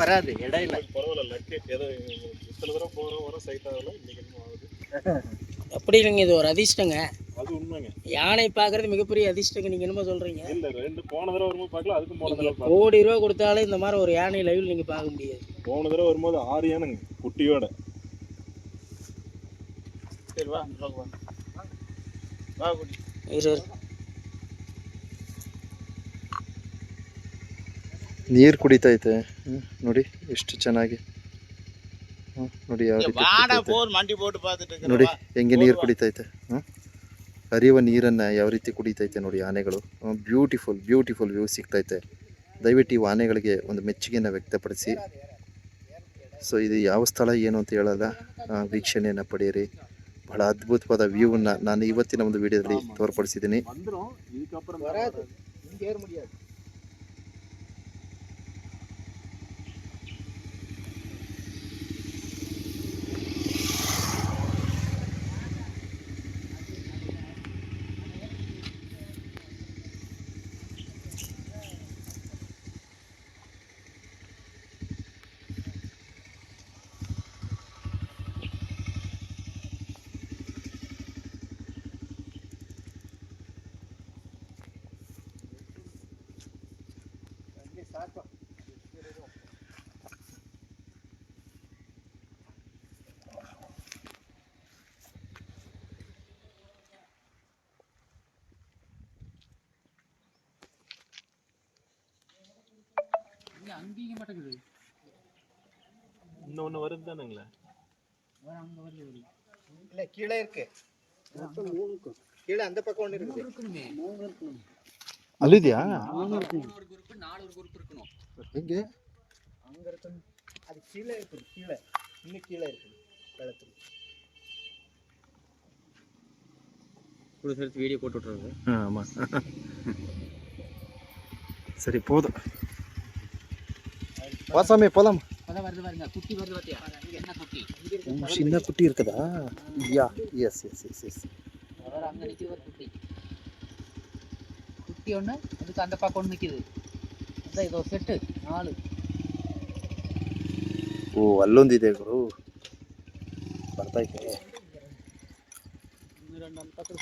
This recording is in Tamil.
வராது இடையில அப்படி இல்லைங்க இது ஒரு அதிர்ஷ்டங்க. அது உண்மைங்க. யானை பார்க்கறது மிகப்பெரிய அதிர்ஷ்டங்க நீங்க என்னமோ சொல்றீங்க. இல்ல ரெண்டு போன தடவை வரும்போது பார்க்கல அதுக்கும் போன தடவை கோடி ரூபா கொடுத்தாலும் இந்த மாதிரி ஒரு யானை லைவ்ல நீங்க பார்க்க முடியாது. போன தடவை வரும்போது ஆறு யானைங்க குட்டியோட. சரி வா. வா குட்டி ನೀರು ಕುಡಿತೈತೆ. ನೋಡಿ ಎಷ್ಟು ಚೆನ್ನಾಗಿ. ನೋಡಿ ಯಾವ ರೀತಿ ನೋಡಿ ಹೆಂಗೆ ನೀರು ಕುಡಿತೈತೆ. ಹರಿಯುವ ನೀರನ್ನು ಯಾವ ರೀತಿ ಕುಡಿತೈತೆ ನೋಡಿ ಆನೆಗಳು. ಬ್ಯೂಟಿಫುಲ್ ಬ್ಯೂಟಿಫುಲ್ ವ್ಯೂ ಸಿಗ್ತೈತೆ. ದಯವಿಟ್ಟು ಇವು ಆನೆಗಳಿಗೆ ಒಂದು ಮೆಚ್ಚುಗೆಯನ್ನು ವ್ಯಕ್ತಪಡಿಸಿ. ಸೊ ಇದು ಯಾವ ಸ್ಥಳ ಏನು ಅಂತ ಹೇಳಲ್ಲ. ವೀಕ್ಷಣೆಯನ್ನು ಪಡೆಯಿರಿ. ಬಹಳ ಅದ್ಭುತವಾದ ವ್ಯೂವನ್ನು ನಾನು ಇವತ್ತಿನ ಒಂದು ವಿಡಿಯೋದಲ್ಲಿ ತೋರ್ಪಡಿಸಿದ್ದೀನಿ. ஏற முடியாது இன்னொன்று வருது தானுங்களே இல்ல கீழே இருக்கு. கீழே அந்த பக்கம் ஒண்ணு இருக்குது. நாலு ஒரு குரூப் இருக்கணும். எங்கே? அங்கே இருக்கணும். அது கீழே இருக்கு கீழே. இன்னும் கீழே இருக்கு வெள்ளத்துக்கு. கொடுத்து எடுத்து வீடியோ போட்டு விட்டுறது. ஆமாம் சரி போதும். வாசாமி போலாம். சின்ன குட்டி இருக்குதா? Yeah yes yes yes yes குட்டி. ஒன்று அதுக்கு அந்த பக்கம் ஒன்று நிற்கிது அதான் இதோ செட்டு நாலு ಓ ಅಲ್ಲೊಂದಿದೆ ಗುರು ಬರ್ತೈತೆ ரெண்டு அந்த பக்கம்